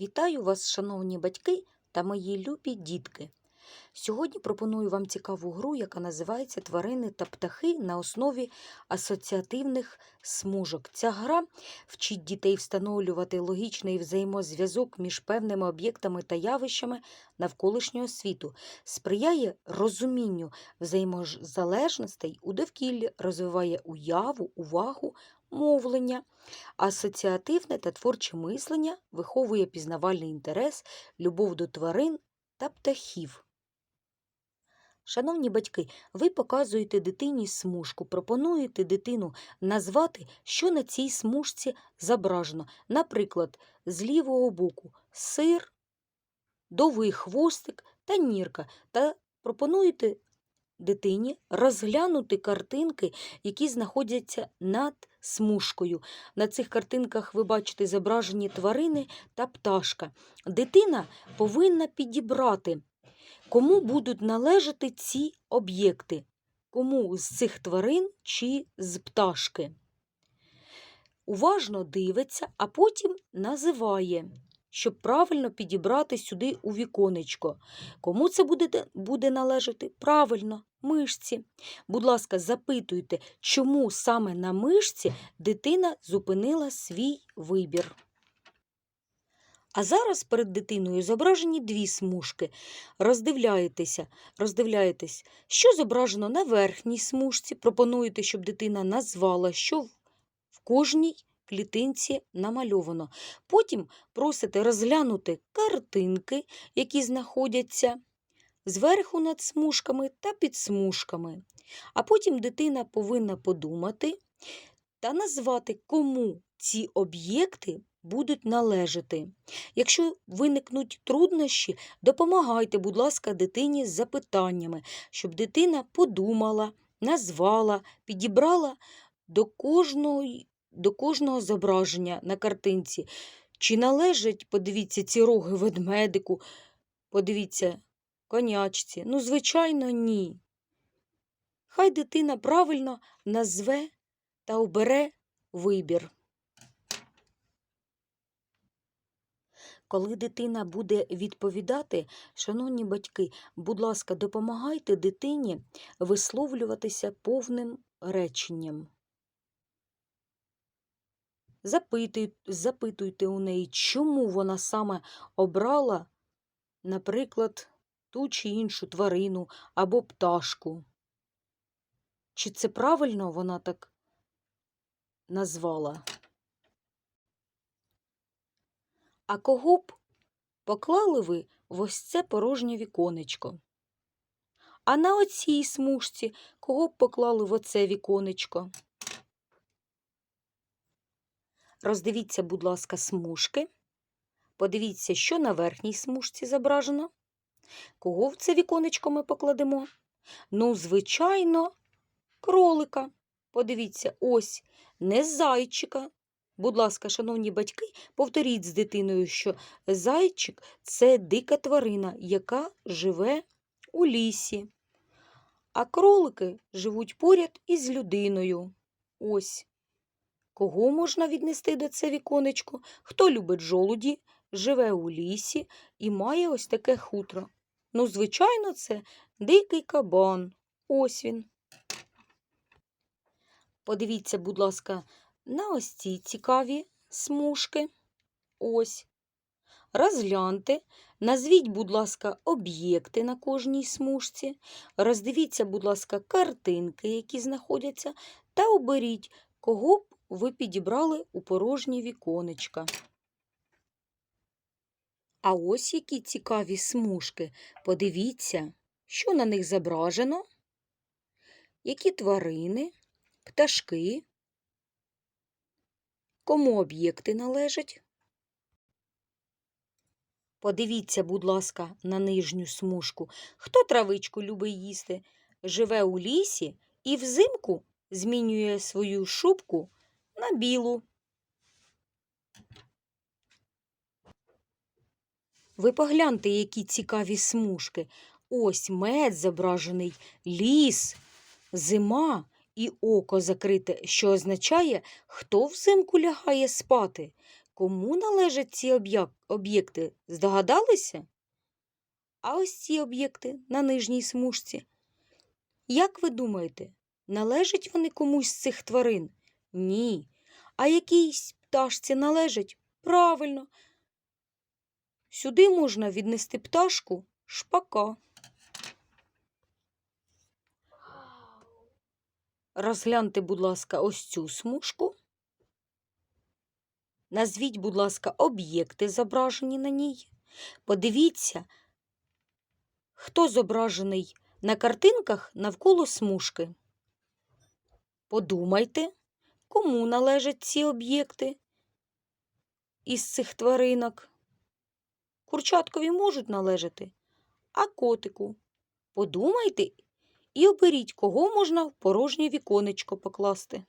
Вітаю вас, шановні батьки та мої любі дітки. Сьогодні пропоную вам цікаву гру, яка називається Тварини та птахи на основі асоціативних смужок. Ця гра вчить дітей встановлювати логічний взаємозв'язок між певними об'єктами та явищами навколишнього світу, сприяє розумінню взаємозалежностей у довкіллі, розвиває уяву, увагу, мовлення. Асоціативне та творче мислення виховує пізнавальний інтерес, любов до тварин та птахів. Шановні батьки, ви показуєте дитині смужку, пропонуєте дитину назвати, що на цій смужці зображено. Наприклад, з лівого боку сир, довгий хвостик та нірка. Та пропонуєте дитині розглянути картинки, які знаходяться над смужкою. На цих картинках ви бачите зображені тварини та пташка. Дитина повинна підібрати, кому будуть належати ці об'єкти, кому з цих тварин чи з пташки. Уважно дивиться, а потім називає, щоб правильно підібрати сюди у віконечко. Кому це буде, буде належати? Правильно, мишці. Будь ласка, запитуйте, чому саме на мишці дитина зупинила свій вибір. А зараз перед дитиною зображені дві смужки. Роздивляєтеся, роздивляєтесь, що зображено на верхній смужці. Пропонуєте, щоб дитина назвала, що в- кожній клітинці намальовано. Потім просите розглянути картинки, які знаходяться зверху над смужками та під смужками. А потім дитина повинна подумати та назвати, кому ці об'єкти будуть належати. Якщо виникнуть труднощі, допомагайте, будь ласка, дитині з запитаннями, щоб дитина подумала, назвала, підібрала до кожного, до кожного зображення на картинці. Чи належать, подивіться, ці роги ведмедику, подивіться, конячці. Ну, звичайно, ні. Хай дитина правильно назве та обере вибір. Коли дитина буде відповідати, шановні батьки, будь ласка, допомагайте дитині висловлюватися повним реченням. Запитуй- запитуйте у неї, чому вона саме обрала, наприклад, ту чи іншу тварину або пташку. Чи це правильно вона так назвала? А кого б поклали ви в ось це порожнє віконечко? А на оцій смужці кого б поклали в оце віконечко? Роздивіться, будь ласка, смужки. Подивіться, що на верхній смужці зображено. Кого в це віконечко ми покладемо? Ну, звичайно, кролика. Подивіться, ось, не зайчика. Будь ласка, шановні батьки, повторіть з дитиною, що зайчик це дика тварина, яка живе у лісі. А кролики живуть поряд із людиною. Ось. Кого можна віднести до це віконечко? Хто любить жолуді, живе у лісі і має ось таке хутро. Ну, звичайно, це дикий кабан. Ось він. Подивіться, будь ласка, на ось ці цікаві смужки. Ось. Розгляньте, назвіть, будь ласка, об'єкти на кожній смужці. Роздивіться, будь ласка, картинки, які знаходяться, та оберіть, кого ви підібрали у порожні віконечка. А ось які цікаві смужки. Подивіться, що на них зображено, які тварини, пташки, кому об'єкти належать. Подивіться, будь ласка, на нижню смужку. Хто травичку любить їсти, живе у лісі і взимку змінює свою шубку на білу. Ви погляньте, які цікаві смужки. Ось мед зображений, ліс, зима і око закрите, що означає, хто взимку лягає спати, Кому належать ці об'єкти? Здогадалися? А ось ці об'єкти на нижній смужці. Як ви думаєте, належать вони комусь з цих тварин? Ні. А якійсь пташці належать? Правильно. Сюди можна віднести пташку шпака. Розгляньте, будь ласка, ось цю смужку. Назвіть, будь ласка, об'єкти, зображені на ній. Подивіться, хто зображений на картинках навколо смужки. Подумайте, кому належать ці об'єкти із цих тваринок. Курчаткові можуть належати, а котику. Подумайте і оберіть, кого можна в порожнє віконечко покласти.